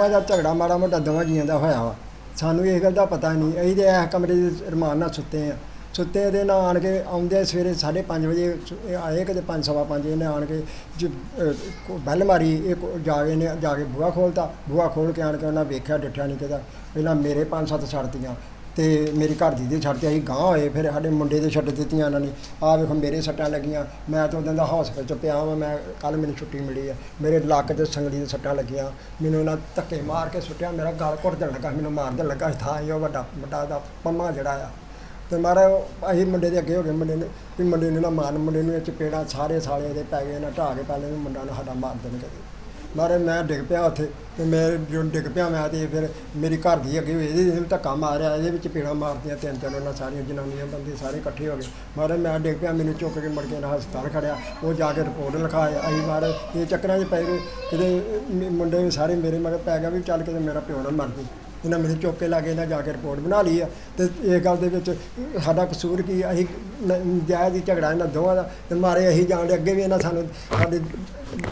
ਦੋਵਾਂ ਦਾ ਝਗੜਾ ਮਾੜਾ ਮੋਟਾ ਦੋਵਾਂ ਜੀਆਂ ਦਾ ਹੋਇਆ ਵਾ। ਸਾਨੂੰ ਇਹ ਗੱਲ ਦਾ ਪਤਾ ਨਹੀਂ। ਅਸੀਂ ਤੇ ਇਹ ਕਮਰੇ ਦੇ ਰਮਾਨ ਨਾਲ ਸੁੱਤੇ ਆ। ਸੁੱਤੇ ਦੇ ਨਾਲ ਆਣ ਕੇ ਆਉਂਦੇ ਸਵੇਰੇ 5:30 ਵਜੇ ਸੁ- ਆਏ ਕਿਤੇ 5:30 ਇਹਨੇ ਆਣ ਕੇ ਜ- ਅਹ ਕੋ- ਬੈਲ ਮਾਰੀ। ਇਹ ਕੋ- ਜਾ ਕੇ ਨੇ ਜਾ ਕੇ ਬੂਹਾ ਖੋਲਤਾ ਬੂਹਾ ਖੋਲ ਕੇ ਆਣ ਕੇ ਉਹਨਾਂ ਵੇਖਿਆ, ਡਿੱਠਿਆ ਨਹੀਂ ਕਿਦਾ ਪਹਿਲਾਂ ਮੇਰੇ ਪੰਜ, ਸੱਤ ਛੱਡਤੀਆਂ ਤੇ ਮੇਰੀ ਘਰ ਦੀ ਦੇ ਛੱਡਤੇ ਅਸੀਂ ਗਾਂ ਹੋਏ, ਫਿਰ ਸਾਡੇ ਮੁੰਡੇ ਦੇ ਛੱਡ ਦਿੱਤੀਆਂ ਉਹਨਾਂ ਨੇ। ਆਹ ਵੇਖੋ ਮੇਰੇ ਸੱਟਾਂ ਲੱਗੀਆਂ, ਮੈਂ ਤਾਂ ਉਦੋਂ ਦਾ ਹਸਪਤਾਲ ਚ ਪਿਆ ਵਾਂ, ਮੈਂ ਕੱਲ ਮੈਨੂੰ ਛੁੱਟੀ ਮਿਲੀ ਆ। ਮੇਰੇ ਲੱਕ ਤੇ ਸੰਗਲੀ ਦੇ ਸੱਟਾਂ ਲੱਗੀਆਂ, ਮੈਨੂੰ ਉਹਨਾਂ ਧੱਕੇ ਮਾਰ ਕੇ ਸੁੱਟਿਆ, ਮੇਰਾ ਗਲ ਘੁੱਟ ਲੱਗਾ, ਮੈਨੂੰ ਮਾਰ ਦੇਣ ਲੱਗਾ, ਥਾਂ ਹੀ ਉਹ ਵੱਡਾ ਵੱਡਾ ਦਾ ਪੰਮਾ ਜਿਹੜਾ ਆ। ਤੇ ਮਾਰਾ ਅਸੀਂ ਮੁੰਡੇ ਦੇ ਅੱਗੇ ਹੋ ਗਏ, ਮੁੰਡੇ ਨੇ, ਵੀ ਮੁੰਡੇ ਨੂੰ ਨਾ ਮਾਰਨ, ਮੁੰਡੇ ਨੂੰ ਇਹ ਚਪੇੜਾ ਸਾਰੇ ਸਾਲੇ ਦੇ ਪੈ ਗਏ ਨਾ ਢਾਹ ਕੇ ਪਹਿਲੇ ਨੂੰ ਮੁੰਡਾ ਨੂੰ ਸਾਡਾ ਮਾਰ ਦੇਣਗੇ। ਮਾਰੇ ਮੈਂ ਡਿੱਗ ਪਿਆ ਉੱਥੇ ਤੇ ਮੈਂ ਜਦੋਂ ਡਿੱਗ ਪਿਆ ਮੈਂ ਤੇ ਫਿਰ ਮੇਰੀ ਘਰ ਦੀ ਅੱਗੇ ਹੋਈ ਇਹਦੇ ਵਿੱਚ ਧੱਕਾ ਮਾਰਿਆ, ਇਹਦੇ ਵਿੱਚ ਪੇੜਾ ਮਾਰਦੀਆਂ ਤਿੰਨ ਤਿੰਨ ਉਹਨਾਂ ਸਾਰੀਆਂ ਜਨਾਨੀਆਂ ਬੰਦੇ ਸਾਰੇ ਇਕੱਠੇ ਹੋ ਗਏ। ਮਾਰੇ ਮੈਂ ਡਿੱਗ ਪਿਆ, ਮੈਨੂੰ ਚੁੱਕ ਕੇ ਮੁੜ ਕੇ ਨਾ ਹਸਪਤਾਲ ਖੜਿਆ, ਉਹ ਜਾ ਕੇ ਰਿਪੋਰਟ ਲਿਖਾਏ ਆਈ ਮਾਰੇ, ਇਹ ਚੱਕਰਾਂ 'ਚ ਪੈ ਗਏ ਕਿਤੇ ਮੁੰਡੇ ਵੀ ਸਾਰੇ ਮੇਰੇ ਮਗਰ ਪੈ ਗਿਆ ਵੀ ਚੱਲ ਕਿਤੇ ਮੇਰਾ ਪਿਓ ਨਾ ਮਰ ਜੇ ਇਹਨਾਂ ਮੈਨੂੰ ਚੁੱਕ ਕੇ ਲਾਗੇ ਇਹਨਾਂ ਜਾ ਕੇ ਰਿਪੋਰਟ ਬਣਾ ਲਈ ਆ। ਤੇ ਇਹ ਗੱਲ ਦੇ ਵਿੱਚ ਸਾਡਾ ਕਸੂਰ ਕੀ ਅਸੀਂ ਨ- ਜਾਇਜ਼ ਹੀ ਝਗੜਾ ਇਹਨਾਂ ਦੋਵਾਂ ਦਾ ਤੇ ਮਾਰੇ ਅਸੀਂ ਜਾਣ ਦੇ ਅੱਗੇ ਵੀ ਇਹਨਾਂ ਸਾਨੂੰ ਸਾਡੇ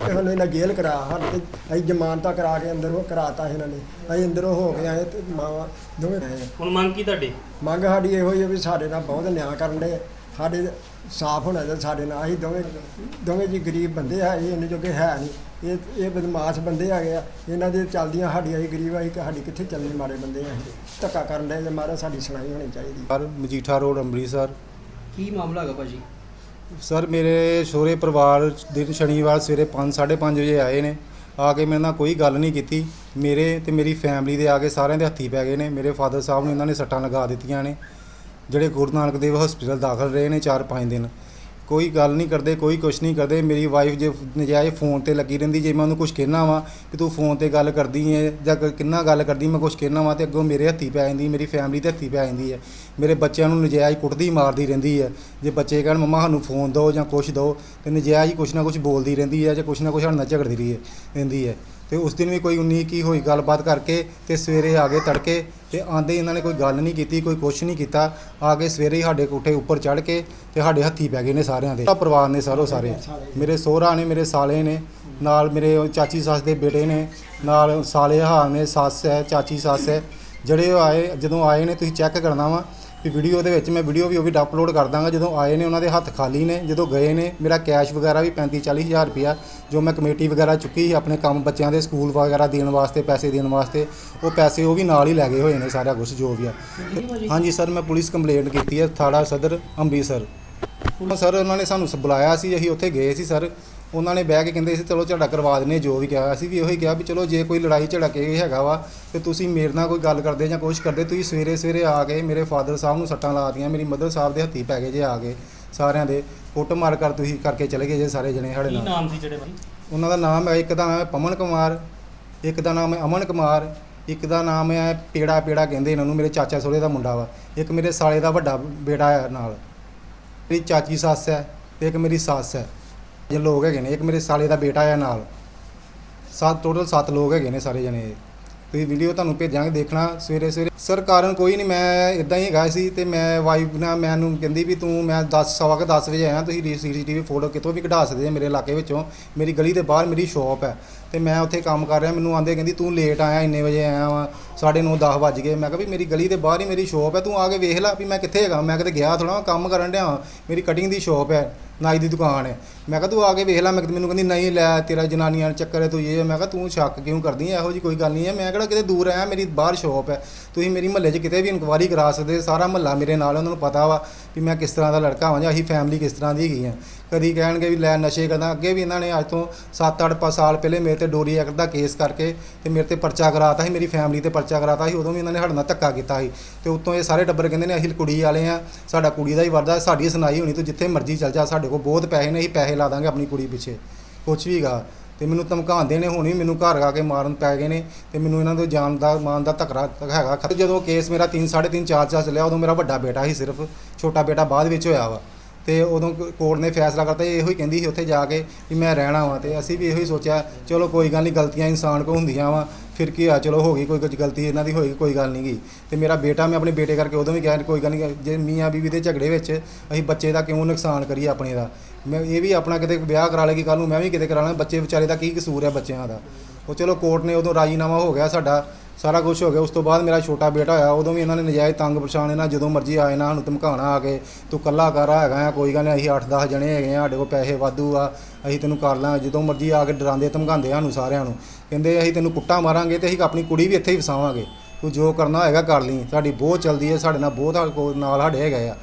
ਸਾਨੂੰ ਇਹਨਾਂ ਜੇਲ੍ਹ ਕਰਾ ਸਾਡੇ ਅਸੀਂ ਜ਼ਮਾਨਤਾਂ ਕਰਾ ਕੇ ਅੰਦਰ ਉਹ ਕਰਾਤਾ ਇਹਨਾਂ ਨੇ। ਅਸੀਂ ਅੰਦਰੋਂ ਹੋ ਕੇ ਆਏ ਤੇ ਮਾਵਾ ਦੋਵੇਂ ਰਹੇ ਆ। ਹੁਣ ਮੰਗ ਕੀ ਤੁਹਾਡੀ? ਮੰਗ ਸਾਡੀ ਇਹੋ ਹੀ ਹੈ ਵੀ ਸਾਡੇ ਨਾਲ ਬਹੁਤ ਨਿਆਂ ਕਰਨ ਦੇ ਸਾਡੇ ਸਾਫ਼ ਹੋਣਾ ਚਾਹੀਦਾ ਸਾਡੇ ਨਾਲ ਅਸੀਂ ਦੋਵੇਂ ਦੋਵੇਂ ਜੀ ਗਰੀਬ ਬੰਦੇ ਆ ਇਹ ਇੰਨੇ ਜੋਗੇ ਹੈ ਨਹੀਂ। ਇਹ ਇਹ ਬਦਮਾਸ਼ ਬੰਦੇ ਹੈਗੇ ਆ। ਇਹਨਾਂ ਦੇ ਚੱਲਦੀਆਂ ਸਾਡੀ ਅਸੀਂ ਗਰੀਬ ਆ ਅਸੀਂ ਕਿ ਸਾਡੀ ਕਿੱਥੇ ਚੱਲਣੀ ਮਾਰੇ ਬੰਦੇ ਆ ਅਸੀਂ। ਧੱਕਾ ਕਰਨ ਦੇ ਜੇ ਮਾਰਾ ਸਾਡੀ ਸੁਣਾਈ ਹੋਣੀ ਚਾਹੀਦੀ। Sir Majitha road Amritsar. ਕੀ ਮਾਮਲਾ ਹੈਗਾ ਭਾਜੀ? ਸਰ ਮੇਰੇ ਸਹੁਰੇ ਪਰਿਵਾਰ ਦਿਨ ਸ਼ਨੀਵਾਰ ਸਵੇਰੇ 5:30 ਵਜੇ ਆਏ ਨੇ। ਆ ਕੇ ਮੇਰੇ ਨਾਲ ਕੋਈ ਗੱਲ ਨਹੀਂ ਕੀਤੀ। ਮੇਰੇ ਤੇ ਮੇਰੀ ਫੈਮਿਲੀ ਦੇ ਆ ਕੇ ਸਾਰਿਆਂ ਦੇ ਹੱਥੀ ਪੈ ਗਏ ਨੇ। ਮੇਰੇ ਫਾਦਰ ਸਾਹਿਬ ਨੂੰ ਇਹਨਾਂ ਨੇ ਸੱਟਾਂ ਲਗਾ ਦਿੱਤੀਆਂ ਨੇ। ਜਿਹੜੇ ਗੁਰੂ ਨਾਨਕ ਦੇਵ ਹਸਪੀਟਲ ਦਾਖਲ ਰਹੇ ਨੇ 4-5 ਦਿਨ। ਕੋਈ ਗੱਲ ਨਹੀਂ ਕਰਦੇ, ਕੋਈ ਕੁਛ ਨਹੀਂ ਕਰਦੇ। ਮੇਰੀ ਵਾਈਫ ਜੇ ਨਜਾਇਜ਼ ਫੋਨ ਤੇ ਲੱਗੀ ਰਹਿੰਦੀ, ਜੇ ਮੈਂ ਉਹਨੂੰ ਕੁਛ ਕਹਿਣਾ ਵਾ ਕਿ ਤੂੰ ਫੋਨ ਤੇ ਗੱਲ ਕਰਦੀ ਹੈ ਜਾਂ ਕ- ਕਿੰਨਾ ਗੱਲ ਕਰਦੀ, ਮੈਂ ਕੁਛ ਕਹਿਣਾ ਵਾ ਤੇ ਅੱਗੋਂ ਮੇਰੇ ਹੱਥੀ ਪੈ ਜਾਂਦੀ, ਮੇਰੀ ਫੈਮਿਲੀ ਦੇ ਹੱਥੀ ਪੈ ਜਾਂਦੀ ਹੈ ਮੇਰੇ ਬੱਚਿਆਂ ਨੂੰ ਨਜਾਇਜ਼ ਕੁੱਟਦੀ ਮਾਰਦੀ ਰਹਿੰਦੀ ਹੈ ਜੇ ਬੱਚੇ ਕਹਿਣ, ਮੰਮਾ, ਸਾਨੂੰ ਫੋਨ ਦਿਓ ਜਾਂ ਕੁਛ ਦਿਓ, ਤੇ ਨਜਾਇਜ਼ ਹੀ ਕੁਛ ਨਾ ਕੁਛ ਬੋਲਦੀ ਰਹਿੰਦੀ ਹੈ ਜਾਂ ਕੁਛ ਨਾ ਕੁਛ ਸਾਡੇ ਨਾਲ ਝਗੜਦੀ ਰਹੀ ਹੈ ਰਹਿੰਦੀ ਹੈ ਤੇ ਉਸ ਦਿਨ ਵੀ ਕੋਈ ਉਨੀ ਕੀ ਹੋਈ ਗੱਲਬਾਤ ਕਰਕੇ ਤੇ ਸਵੇਰੇ ਆ ਗਏ ਤੜਕੇ ਤੇ ਆਂਦੇ ਇਹਨਾਂ ਨੇ ਕੋਈ ਗੱਲ ਨਹੀਂ ਕੀਤੀ, ਕੋਈ ਕੁਛ ਨਹੀਂ ਕੀਤਾ। ਆ ਕੇ ਸਵੇਰੇ ਹੀ ਸਾਡੇ ਕੋਠੇ ਉੱਪਰ ਚੜ੍ਹ ਕੇ ਤੇ ਸਾਡੇ ਹੱਥੀ ਪੈ ਗਏ ਨੇ ਸਾਰਿਆਂ ਦੇ। ਸਾਰਾ ਪਰਿਵਾਰ ਨੇ ਸਾਰੋ ਸਾਰੇ। ਮੇਰੇ ਸੋਹਰਾ ਨੇ, ਮੇਰੇ ਸਾਲੇ ਨੇ, ਨਾਲ ਮੇਰੇ ਚਾਚੀ ਸੱਸ ਦੇ ਬੇਟੇ ਨੇ, ਨਾਲ ਸਾਲੇ ਹਾਰ ਨੇ, ਸੱਸ ਹੈ, ਚਾਚੀ ਸੱਸ ਹੈ। ਜਿਹੜੇ ਉਹ ਆਏ, ਜਦੋਂ ਆਏ ਨੇ, ਤੁਸੀਂ ਚੈੱਕ ਕਰਨਾ ਵਾ ਵੀ ਵੀਡੀਓ ਦੇ ਵਿੱਚ ਮੈਂ ਵੀਡੀਓ ਵੀ ਉਹ ਵੀ ਅਪਲੋਡ ਕਰ ਦਾਂਗਾ ਜਦੋਂ ਆਏ ਨੇ ਉਹਨਾਂ ਦੇ ਹੱਥ ਖਾਲੀ ਨੇ ਜਦੋਂ ਗਏ ਨੇ ਮੇਰਾ ਕੈਸ਼ ਵਗੈਰਾ ਵੀ 35 40 ਹਜ਼ਾਰ ਰੁਪਇਆ ਜੋ ਮੈਂ ਕਮੇਟੀ ਵਗੈਰਾ ਚੁੱਕੀ ਸੀ ਆਪਣੇ ਕੰਮ ਬੱਚਿਆਂ ਦੇ ਸਕੂਲ ਵਗੈਰਾ ਦੇਣ ਵਾਸਤੇ ਪੈਸੇ ਦੇਣ ਵਾਸਤੇ ਉਹ ਪੈਸੇ ਉਹ ਵੀ ਨਾਲ ਹੀ ਲੈ ਗਏ ਹੋਏ ਨੇ ਸਾਰਾ ਕੁਝ ਜੋ ਵੀ ਆ। ਹਾਂਜੀ ਸਰ ਮੈਂ ਪੁਲਿਸ ਕੰਪਲੇਂਟ ਕੀਤੀ ਹੈ ਥਾੜਾ ਸਦਰ ਅੰਮ੍ਰਿਤਸਰ। ਸਰ ਉਹਨਾਂ ਨੇ ਸਾਨੂੰ ਬੁਲਾਇਆ ਸੀ ਅਸੀਂ ਉੱਥੇ ਗਏ ਸੀ ਸਰ। ਉਹਨਾਂ ਨੇ ਬਹਿ ਕੇ ਕਹਿੰਦੇ ਸੀ ਚਲੋ ਝਗੜਾ ਕਰਵਾ ਦਿੰਦੇ ਜੋ ਵੀ ਕਿਹਾ। ਅਸੀਂ ਵੀ ਉਹੀ ਕਿਹਾ ਵੀ ਚਲੋ ਜੇ ਕੋਈ ਲੜਾਈ ਝਗੜਾ ਕੇ ਹੈਗਾ ਵਾ ਤੇ ਤੁਸੀਂ ਮੇਰੇ ਨਾਲ ਕੋਈ ਗੱਲ ਕਰਦੇ ਜਾਂ ਕੁਛ ਕਰਦੇ ਤੁਸੀਂ ਸਵੇਰੇ ਸਵੇਰੇ ਆ ਕੇ ਮੇਰੇ ਫਾਦਰ ਸਾਹਿਬ ਨੂੰ ਸੱਟਾਂ ਲਾਤੀਆਂ ਮੇਰੀ ਮਦਰ ਸਾਹਿਬ ਦੇ ਹੱਥੀ ਪੈ ਗਏ ਜੇ ਆ ਕੇ ਸਾਰਿਆਂ ਦੇ। ਕੁੱਟ ਮਾਰ ਕਰ ਤੁਸੀਂ ਕਰਕੇ ਚਲੇ ਗਏ ਜੇ ਸਾਰੇ ਜਣੇ ਸਾਡੇ ਕੀ ਨਾਲ। ਨਾਮ ਸੀ ਜਿਹੜੇ ਭਾਈ ਉਹਨਾਂ ਦਾ ਨਾਮ ਹੈ ਇੱਕ ਦਾ ਨਾਮ ਹੈ ਪਮਨ ਕੁਮਾਰ ਇੱਕ ਦਾ ਨਾਮ ਹੈ ਅਮਨ ਕੁਮਾਰ ਇੱਕ ਦਾ ਨਾਮ ਹੈ ਪੇੜਾ ਪੇੜਾ ਕਹਿੰਦੇ ਇਹਨਾਂ ਨੂੰ ਮੇਰੇ ਚਾਚਾ ਸਹੁਰੇ ਦਾ ਮੁੰਡਾ ਵਾ ਇੱਕ ਮੇਰੇ ਸਾਲੇ ਦਾ ਵੱਡਾ ਬੇਟਾ ਹੈ ਨਾਲ। ਮੇਰੀ ਚਾਚੀ ਸੱਸ ਹੈ ਤੇ ਇੱਕ ਮੇਰੀ ਸੱਸ ਹੈ। ਜੇ ਲੋਕ ਹੈਗੇ ਨੇ, ਇੱਕ ਮੇਰੇ ਸਾਲੇ ਦਾ ਬੇਟਾ ਆ ਨਾਲ। ਸੱਤ ਟੋਟਲ 7 ਲੋਕ ਹੈਗੇ ਨੇ ਸਾਰੇ ਜਣੇ। ਤੁਸੀਂ ਵੀਡੀਓ ਤੁਹਾਨੂੰ ਭੇਜਾਂਗੇ, ਦੇਖਣਾ ਸਵੇਰੇ ਸਵੇਰੇ। ਸਰ ਕਾਰਨ ਕੋਈ ਨਹੀਂ ਮੈਂ ਇਦਾਂ ਹੀ ਹੈਗਾ ਸੀ ਤੇ ਮੈਂ ਵਾਈਫ ਨਾਲ ਮੈਨੂੰ ਕਹਿੰਦੀ ਵੀ ਤੂੰ, ਮੈਂ 10 ਸਵਾ ਕੇ 10 ਵਜੇ ਆਇਆ, ਤੁਸੀਂ ਸੀਸੀਟੀਵੀ ਫੋਟੋ ਕਿਤੋਂ ਵੀ ਕਢਾ ਸਕਦੇ ਮੇਰੇ ਇਲਾਕੇ ਵਿੱਚੋਂ। ਮੇਰੀ ਗਲੀ ਦੇ ਬਾਹਰ ਮੇਰੀ ਸ਼ਾਪ ਹੈ। ਤੇ ਮੈਂ ਉੱਥੇ ਕੰਮ ਕਰ ਰਿਹਾ, ਮੈਨੂੰ ਆਂਦੇ ਕਹਿੰਦੀ ਤੂੰ ਲੇਟ ਆਇਆ, ਇੰਨੇ ਵਜੇ ਆਇਆ ਵਾ, ਸਾਢੇ ਨੌ 10 ਵੱਜ ਗਏ। ਮੈਂ ਕਿਹਾ ਵੀ ਮੇਰੀ ਗਲੀ ਦੇ ਬਾਹਰ ਹੀ ਮੇਰੀ ਸ਼ਾਪ ਹੈ, ਤੂੰ ਆ ਕੇ ਵੇਖ ਲੈ ਵੀ ਮੈਂ ਕਿੱਥੇ ਹੈਗਾ। ਮੈਂ ਕਿਤੇ ਗਿਆ ਥੋੜਾ ਕੰਮ ਕਰਨ ਡਿਆ ਮੇਰੀ ਕਟਿੰਗ ਦੀ ਸ਼ਾਪ ਹੈ। ਨਾਈ ਦੀ ਦੁਕਾਨ ਹੈ। ਮੈਂ ਕਿਹਾ ਤੂੰ ਆ ਕੇ ਵੇਖ ਲੈ, ਮੈਂ ਕਿਹਾ- ਮੈਨੂੰ ਕਹਿੰਦੀ, ਨਹੀਂ ਲੈ, ਤੇਰਾ ਜਨਾਨੀਆਂ ਦਾ ਚੱਕਰ ਹੈ ਤੂੰ ਇਹ। ਹੈ। ਮੈਂ ਕਿਹਾ ਤੂੰ ਸ਼ੱਕ ਕਿਉਂ ਕਰਦੀ ਹੈ ਇਹੋ ਜੀ ਕੋਈ ਗੱਲ ਨਹੀਂ ਹੈ। ਮੈਂ ਕਿਹੜਾ ਕਿਤੇ ਦੂਰ ਆਇਆ ਮੇਰੀ ਬਾਹਰ ਸ਼ਾਪ ਹੈ। ਤੁਸੀਂ ਮੇਰੀ ਮਹੱਲੇ 'ਚ ਕਿਤੇ ਵੀ ਇਨਕੁਆਇਰੀ ਕਰਾ ਸਕਦੇ ਸਾਰਾ ਮਹੱਲਾ ਮੇਰੇ ਨਾਲ ਉਹਨਾਂ ਨੂੰ ਪਤਾ ਵਾ ਵੀ ਮੈਂ ਕਿਸ ਤਰ੍ਹਾਂ ਦਾ ਲੜਕਾ ਹਾਂ ਜਾਂ ਅਸੀਂ ਫੈਮਿਲੀ ਕਿਸ ਤਰ੍ਹਾਂ ਦੀ ਹੈਗੀ ਆ। ਕਦੀ ਕਹਿਣਗੇ ਵੀ ਲੈ ਨਸ਼ੇ ਕਰਦਾ, ਅੱਗੇ ਵੀ ਇਹਨਾਂ ਨੇ ਅੱਜ ਤੋਂ 7-8 ਸਾਲ ਪਹਿਲੇ ਮੇਰੇ ਤੇ ਡੋਰੀ ਐਕਟ ਦਾ ਕੇਸ ਕਰਕੇ ਤੇ ਮੇਰੇ ਤੇ ਪਰਚਾ ਕਰਾਤਾ ਸੀ, ਮੇਰੀ ਫੈਮਿਲੀ ਤੇ ਪਰਚਾ ਕਰਾਤਾ ਸੀ, ਉਦੋਂ ਵੀ ਇਹਨਾਂ ਨੇ ਸਾਡੇ ਨਾਲ ਧੱਕਾ ਕੀਤਾ ਸੀ। ਤੇ ਉਤੋਂ ਇਹ ਸਾਰੇ ਟੱਬਰ ਕਹਿੰਦੇ ਨੇ, ਅਸੀਂ ਕੁੜੀ ਵਾਲੇ ਆ ਸਾਡਾ ਕੁੜੀ ਦਾ ਹੀ ਵਰਦਾ ਸਾਡੀ ਸੁਣਾਈ ਹੋਣੀ, ਤੂੰ ਜਿੱਥੇ ਮਰਜ਼ੀ ਚੱਲ ਜਾ, ਸਾਡੇ ਕੋਲ ਬਹੁਤ ਪੈਸੇ ਨੇ, ਅਸੀਂ ਪੈਸੇ ਲਾ ਦਾਂਗੇ ਆਪਣੀ ਕੁੜੀ ਪਿੱਛੇ। ਕੁਛ ਵੀ ਗਾ। ਤੇ ਮੈਨੂੰ ਧਮਕਾਉਂਦੇ ਨੇ, ਹੁਣ ਵੀ ਮੈਨੂੰ ਘਰ ਆ ਕੇ ਮਾਰਨ ਪੈ ਗਏ ਨੇ, ਤੇ ਮੈਨੂੰ ਇਹਨਾਂ ਦੇ ਜਾਨ ਦਾ ਮਾਨ ਦਾ ਧਕਰਾ ਹੈਗਾ। ਖਤ- ਜਦੋਂ ਕੇਸ ਮੇਰਾ 3 3.5 4 4 ਚੱਲਿਆ, ਉਦੋਂ ਮੇਰਾ ਵੱਡਾ ਬੇਟਾ ਸੀ ਸਿਰਫ, ਛੋਟਾ ਬੇਟਾ ਬਾਅਦ ਵਿੱਚ ਹੋਇਆ ਵਾ। ਤੇ ਉਦੋਂ ਕੋਰਟ ਨੇ ਫੈਸਲਾ ਕਰਤਾ, ਇਹੋ ਹੀ ਕਹਿੰਦੀ ਸੀ ਉੱਥੇ ਜਾ ਕੇ ਵੀ ਮੈਂ ਰਹਿਣਾ ਵਾਂ ਤੇ ਅਸੀਂ ਵੀ ਇਹੋ ਹੀ ਸੋਚਿਆ, ਚਲੋ ਕੋਈ ਗੱਲ ਨਹੀਂ ਗਲਤੀਆਂ ਇਨਸਾਨ ਕੋ ਹੁੰਦੀਆਂ ਵਾ, ਫਿਰ ਕੀ ਆ, ਚਲੋ ਹੋ ਗਈ ਕੋਈ ਕੁਝ ਗਲਤੀ, ਇਹਨਾਂ ਦੀ ਹੋਈ ਕੋਈ ਗੱਲ ਨਹੀਂ ਗਈ ਤੇ ਮੇਰਾ ਬੇਟਾ, ਮੈਂ ਆਪਣੇ ਬੇਟੇ ਕਰਕੇ ਉਦੋਂ ਵੀ ਕਿਹਾ, ਕੋਈ ਗੱਲ ਨਹੀਂ ਜੇ ਮੀਆਂ ਬੀਵੀ ਦੇ ਝਗੜੇ ਵਿੱਚ ਅਸੀਂ ਬੱਚੇ ਦਾ ਕਿਉਂ ਨੁਕਸਾਨ ਕਰੀਏ ਆਪਣੇ ਦਾ? ਮੈਂ ਇਹ ਵੀ ਆਪਣਾ ਕਿਤੇ ਵਿਆਹ ਕਰਾ ਲੇਗੀ ਕੱਲ ਨੂੰ ਮੈਂ ਵੀ ਕਿਤੇ ਕਰਾ ਲਾਂ, ਬੱਚੇ ਵਿਚਾਰੇ ਦਾ ਕੀ ਕਸੂਰ ਹੈ ਬੱਚਿਆਂ ਦਾ? ਉਹ ਚਲੋ ਕੋਰਟ ਨੇ ਉਦੋਂ ਰਾਜੀਨਾਮਾ ਹੋ ਗਿਆ ਸਾਡਾ ਸਾਰਾ ਕੁਝ ਹੋ ਗਿਆ। ਉਸ ਤੋਂ ਬਾਅਦ ਮੇਰਾ ਛੋਟਾ ਬੇਟਾ ਹੋਇਆ ਉਦੋਂ ਵੀ ਇਹਨਾਂ ਨੇ ਨਜਾਇਜ਼ ਤੰਗ ਪਰੇਸ਼ਾਨ ਇਹਨਾਂ ਜਦੋਂ ਮਰਜ਼ੀ ਆਏ ਨਾ ਸਾਨੂੰ ਧਮਕਾਉਣਾ ਆ ਕੇ ਤੂੰ ਕੱਲਾ ਕਰ ਹੈਗਾ ਆ ਕੋਈ ਗੱਲ ਨਹੀਂ ਅਸੀਂ 8-10 ਜਣੇ ਹੈਗੇ ਆ ਸਾਡੇ ਕੋਲ ਪੈਸੇ ਵਾਧੂ ਆ ਅਸੀਂ ਤੈਨੂੰ ਕਰ ਲਾਂਗੇ। ਜਦੋਂ ਮਰਜ਼ੀ ਆ ਕੇ ਡਰਾਉਂਦੇ ਧਮਕਾਉਂਦੇ ਸਾਨੂੰ ਸਾਰਿਆਂ ਨੂੰ। ਕਹਿੰਦੇ ਅਸੀਂ ਤੈਨੂੰ ਕੁੱਟਾ ਮਾਰਾਂਗੇ ਤੇ ਅਸੀਂ ਆਪਣੀ ਕੁੜੀ ਵੀ ਇੱਥੇ ਹੀ ਵਸਾਵਾਂਗੇ। ਤੂੰ ਜੋ ਕਰਨਾ ਹੋਏਗਾ ਕਰ ਲਈ। ਸਾਡੀ ਬਹੁਤ ਚਲਦੀ ਹੈ ਸਾਡੇ ਨਾਲ ਬਹੁਤ ਨਾਲ ਸਾਡੇ ਹੈਗੇ ਆ।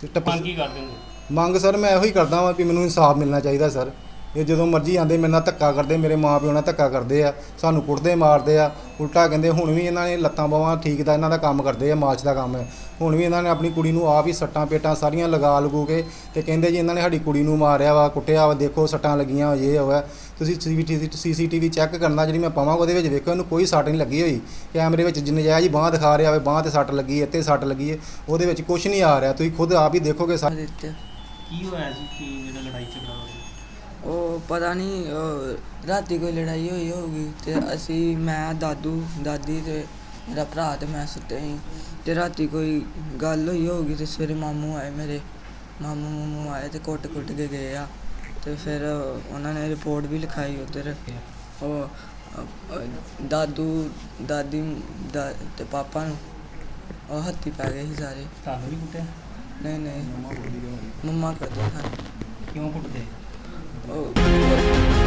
ਤੇ ਟੱਪ ਕੀ ਕਰਦੇ ਹੋ? ਮੰਗ ਸਰ ਮੈਂ ਇਹੋ ਹੀ ਕਰਦਾ ਵਾਂ ਕਿ ਮੈਨੂੰ ਇਨਸਾਫ ਮਿਲਣਾ ਚਾਹੀਦਾ ਸਰ। ਇਹ ਜਦੋਂ ਮਰਜ਼ੀ ਆਂਦੇ, ਮੇਰੇ ਨਾਲ ਧੱਕਾ ਕਰਦੇ, ਮੇਰੇ ਮਾਂ ਪਿਓ ਨਾਲ ਧੱਕਾ ਕਰਦੇ ਆ, ਸਾਨੂੰ ਕੁੱਟਦੇ, ਮਾਰਦੇ ਆ, ਉਲਟਾ ਕਹਿੰਦੇ, ਹੁਣ ਵੀ ਇਹਨਾਂ ਨੇ ਲੱਤਾਂ ਬਾਹਾਂ ਠੀਕ ਦਾ ਇਹਨਾਂ ਦਾ ਕੰਮ ਕਰਦੇ ਆ ਮਾਰਚ ਦਾ ਕੰਮ। ਹੈ ਹੁਣ ਵੀ ਇਹਨਾਂ ਨੇ ਆਪਣੀ ਕੁੜੀ ਨੂੰ ਆਪ ਹੀ ਸੱਟਾਂ ਪੇਟਾਂ ਸਾਰੀਆਂ ਲਗਾ ਲਗੂ ਕੇ ਤੇ ਕਹਿੰਦੇ ਜੀ ਇਹਨਾਂ ਨੇ ਸਾਡੀ ਕੁੜੀ ਨੂੰ ਮਾਰਿਆ ਵਾ, ਕੁੱਟਿਆ ਵਾ, ਦੇਖੋ ਸੱਟਾਂ ਲੱਗੀਆਂ ਇਹ ਹੋਇਆ। ਤੁਸੀਂ ਸੀਸੀਟੀਵੀ ਚੈੱਕ ਕਰਨਾ, ਜਿਹੜੀ ਮੈਂ ਪਾਵਾਂਗਾ ਉਹਦੇ ਵਿੱਚ ਵੇਖੋ ਇਹਨੂੰ ਕੋਈ ਸੱਟ ਨਹੀਂ ਲੱਗੀ ਹੋਈ। ਕੈਮਰੇ ਵਿੱਚ ਨਜਾਇਜ਼ ਬਾਂਹ ਦਿਖਾ ਰਿਹਾ ਹੋਵੇ ਬਾਂਹ ਤੇ ਸੱਟ ਲੱਗੀ, ਇੱਥੇ ਸੱਟ ਲੱਗੀ ਹੈ, ਉਹਦੇ ਵਿੱਚ ਕੁਝ ਨਹੀਂ ਆ ਰਿਹਾ। ਤੁਸੀਂ ਖੁਦ ਆਪ ਹੀ ਦੇਖੋਗੇ ਕੀ ਹੋਇਆ ਸੀ? ਕੀ ਜਿਹੜਾ ਲੜਾਈ ਝਗੜਾ ਹੋਇਆ? ਉਹ ਪਤਾ ਨਹੀਂ ਰਾਤੀ ਕੋਈ ਲੜਾਈ ਹੋਈ ਹੋਊਗੀ ਤੇ ਅਸੀਂ ਮੈਂ ਦਾਦੂ ਦਾਦੀ ਤੇ ਮੇਰਾ ਭਰਾ ਤੇ ਮੈਂ ਸੁੱਤੇ ਸੀ ਤੇ ਰਾਤੀ ਕੋਈ ਗੱਲ ਹੋਈ ਹੋਊਗੀ ਤੇ ਸਵੇਰੇ ਮਾਮੂ ਆਏ ਮੇਰੇ ਮਾਮੂ ਮਾਮੂ ਆਏ ਤੇ ਕੁੱਟ ਕੁੱਟ ਕੇ ਗਏ ਆ ਤੇ ਫਿਰ ਉਹਨਾਂ ਨੇ ਰਿਪੋਰਟ ਵੀ ਲਿਖਾਈ ਉਧਰ। ਉਹ ਦਾਦੂ ਦਾਦੀ ਦਾ ਤੇ ਪਾਪਾ ਨੂੰ ਉਹ ਹੱਥੀ ਪੈ ਗਏ ਸੀ ਸਾਰੇ। ਤੁਹਾਨੂੰ ਵੀ ਕੁੱਟਿਆ? ਨਹੀਂ ਨਹੀਂ। ਮੰਮਾ ਕਰਦੇ ਸਨ। ਕਿਉਂ ਕੁੱਟਦੇ? ਉਹ